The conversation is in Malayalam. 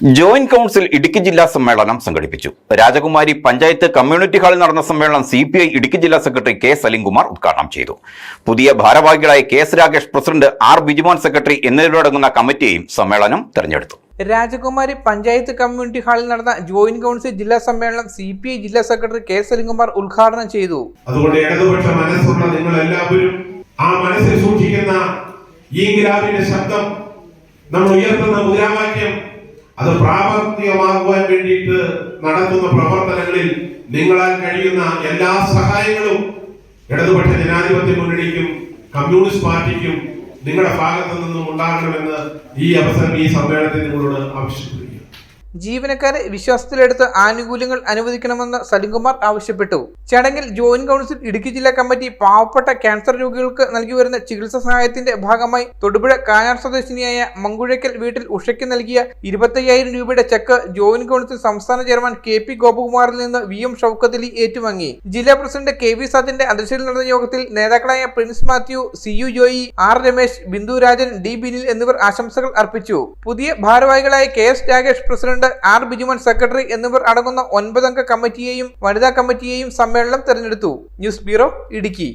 ജോയിന്റ് കൗൺസിൽ ഇടുക്കി ജില്ലാ സമ്മേളനം സംഘടിപ്പിച്ചു. രാജകുമാരി പഞ്ചായത്ത് കമ്മ്യൂണിറ്റി ഹാളിൽ നടന്ന സമ്മേളനം സി പി ഐ ഇടുക്കി ജില്ലാ സെക്രട്ടറി കെ സലിംകുമാർ ഉദ്ഘാടനം ചെയ്തു. പുതിയ ഭാരവാഹികളായ K S Rakesh president R Bijumon secretary എന്നിവരടങ്ങുന്ന കമ്മിറ്റിയും സമ്മേളനം തെരഞ്ഞെടുത്തു. രാജകുമാരി പഞ്ചായത്ത് കമ്മ്യൂണിറ്റി ഹാളിൽ നടന്ന ജോയിന്റ് കൗൺസിൽ ജില്ലാ സമ്മേളനം സി പി ഐ ജില്ലാ സെക്രട്ടറി കെ സലിംകുമാർ ഉദ്ഘാടനം ചെയ്തു. അതുകൊണ്ട് ഇടതുപക്ഷ മനസ്സുള്ള നിങ്ങൾ എല്ലാവരും ആ മനസ്സിൽ സൂക്ഷിക്കുന്ന ഈ ഗ്രാമീണ ശബ്ദം നമ്മൾ ഉയർത്തുന്ന മുദ്രാവാക്യം അത് പ്രാവർത്തികമാകുവാൻ വേണ്ടിയിട്ട് നടത്തുന്ന പ്രവർത്തനങ്ങളിൽ നിങ്ങളാൽ കഴിയുന്ന എല്ലാ സഹായങ്ങളും ഇടതുപക്ഷ ജനാധിപത്യ മുന്നണിക്കും കമ്മ്യൂണിസ്റ്റ് പാർട്ടിക്കും നിങ്ങളുടെ ഭാഗത്തു നിന്നും ഉണ്ടാകണമെന്ന് ഈ അവസരം ഈ സമ്മേളനത്തിൽ നിങ്ങളോട് ആവശ്യപ്പെടുകയാണ് ജീവനക്കാരെ വിശ്വാസത്തിലെടുത്ത് ആനുകൂല്യങ്ങൾ അനുവദിക്കണമെന്ന് സലിംകുമാർ ആവശ്യപ്പെട്ടു. ചടങ്ങിൽ ജോയിന്റ് കൗൺസിൽ ഇടുക്കി ജില്ലാ കമ്മിറ്റി പാവപ്പെട്ട ക്യാൻസർ രോഗികൾക്ക് നൽകി വരുന്ന ചികിത്സാ സഹായത്തിന്റെ ഭാഗമായി തൊടുപുഴ കാനാർ സ്വദേശിനിയായ മങ്കുഴയ്ക്കൽ വീട്ടിൽ ഉഷയ്ക്ക് നൽകിയ ഇരുപത്തയ്യായിരം രൂപയുടെ ചെക്ക് ജോയിന്റ് കൗൺസിൽ സംസ്ഥാന ചെയർമാൻ കെ പി ഗോപകുമാറിൽ നിന്ന് വി എം ഷൌക്കത്തലി ഏറ്റുവാങ്ങി. ജില്ലാ പ്രസിഡന്റ് കെ വി സാദിന്റെ അധ്യക്ഷതയിൽ നടന്ന യോഗത്തിൽ നേതാക്കളായ Prince Mathew C U Joy R Ramesh Bindu Rajan D Binil എന്നിവർ ആശംസകൾ അർപ്പിച്ചു. പുതിയ ഭാരവാഹികളായ K S Rakesh president R Bijuman secretary എന്നിവർ അടങ്ങുന്ന ഒൻപതംഗ കമ്മിറ്റിയെയും വനിതാ കമ്മിറ്റിയെയും സമ്മേളനം തെരഞ്ഞെടുത്തു. News bureau Idukki.